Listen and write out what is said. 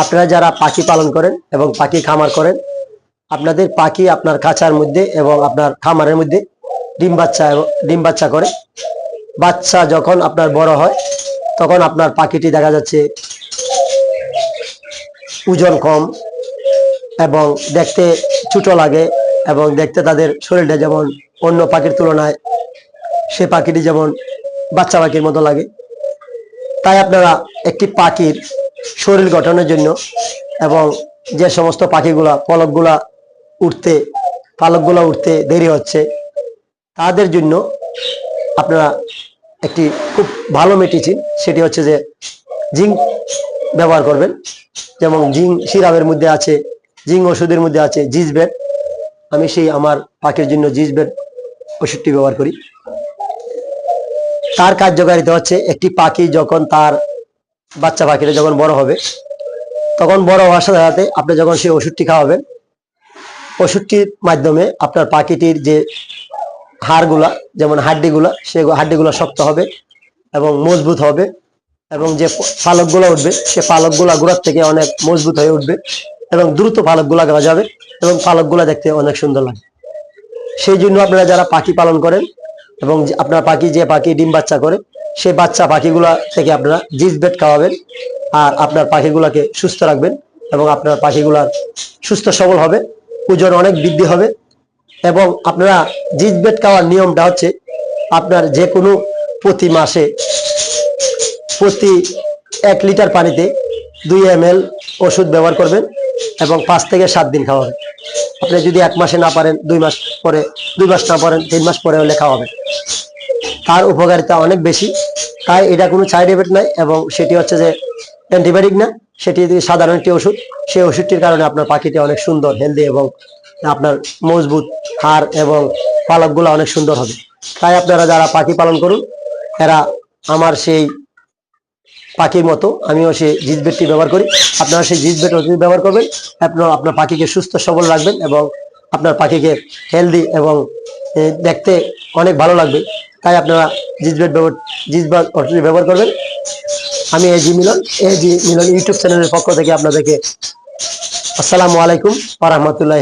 আপনারা যারা পাখি পালন করেন এবং পাখি খামার করেন, আপনাদের পাখি আপনার খাঁচার মধ্যে এবং আপনার খামারের মধ্যে ডিম বাচ্চা ডিম বাচ্চা করে। বাচ্চা যখন আপনার বড় হয়, তখন আপনার পাখিটি দেখা যাচ্ছে ওজন কম এবং দেখতে ছোট লাগে এবং দেখতে তাদের শরীরটা যেমন অন্য পাখির তুলনায় সে পাখিটি যেমন বাচ্চা পাখির মতো লাগে। তাই আপনারা একটি পাখির শরীর গঠনের জন্য এবং যে সমস্ত পাখিগুলা, পলকগুলা উঠতে পালকগুলা উঠতে দেরি হচ্ছে, তাদের জন্য আপনারা একটি খুব ভালো মেডিসিন সেটি হচ্ছে যে জিঙ্ক ব্যবহার করবেন। যেমন জিঙ্ক সিরাপের মধ্যে আছে, জিঙ্ক ওষুধের মধ্যে আছে জিজবেট আমি সেই আমার পাখির জন্য জিজবেট ওষুধটি ব্যবহার করি। তার কার্যকারিতা হচ্ছে একটি পাখি যখন তার বাচ্চা পাখিটা যখন বড় হবে, তখন বড় হওয়ার সাথে সাথে আপনি যখন সেই ওষুধটি খাওয়াবেন, ওষুধটির মাধ্যমে আপনার পাখিটির যে হাড়গুলা, যেমন হাড্ডিগুলা, সে হাড্ডিগুলো শক্ত হবে এবং মজবুত হবে এবং যে পালকগুলো উঠবে, সে পালকগুলা গোড়ার থেকে অনেক মজবুত হয়ে উঠবে এবং দ্রুত পালকগুলা গাওয়া যাবে এবং পালকগুলা দেখতে অনেক সুন্দর লাগে। সেই জন্য আপনারা যারা পাখি পালন করেন এবং আপনার পাখি যে পাখি ডিম বাচ্চা করে সেই বাচ্চা পাখিগুলা থেকে আপনারা জিজ বেড খাওয়াবেন আর আপনার পাখিগুলাকে সুস্থ রাখবেন এবং আপনার পাখিগুলার সুস্থ সবল হবে, ওজন অনেক বৃদ্ধি হবে এবং আপনারা জিজ বেড খাওয়ার নিয়মটা হচ্ছে আপনার যে কোনো প্রতি মাসে প্রতি এক লিটার পানিতে দুই এম ওষুধ ব্যবহার করবেন এবং পাঁচ থেকে সাত দিন খাওয়াবেন। আপনি যদি এক মাসে না পারেন, দুই মাস পরে, দুই মাস না পারেন, তিন মাস পরে হলে খাওয়াবেন তার উপকারিতা অনেক বেশি। তাই এটা কোনো সাইড এফেক্ট নাই এবং সেটি হচ্ছে যে অ্যান্টিবায়োটিক না, সেটি সাধারণ একটি ওষুধ, সেই ওষুধটির কারণে আপনার পাখিটি অনেক সুন্দর হেলদি এবং আপনার মজবুত হাড় এবং পালকগুলো অনেক সুন্দর হবে। তাই আপনারা যারা পাখি পালন করুন, এরা আমার সেই পাখির মতো, আমিও সেই জিজবেটটি ব্যবহার করি। আপনারা সেই জিজবেট ওষুধ ব্যবহার করবেন। আপনার আপনার পাখিকে সুস্থ সবল রাখবেন এবং আপনার পাখিকে হেলদি এবং দেখতে অনেক ভালো লাগবে। তাই আপনারা জিজ জিজবেট ব্যবহার, জিজ ওষুধ ব্যবহার করবেন। আমি এ জি মিলন এ জি মিলন ইউটিউব চ্যানেলের পক্ষ থেকে আপনাদেরকে আসসালামু আলাইকুম আ রহমতুল্লাহ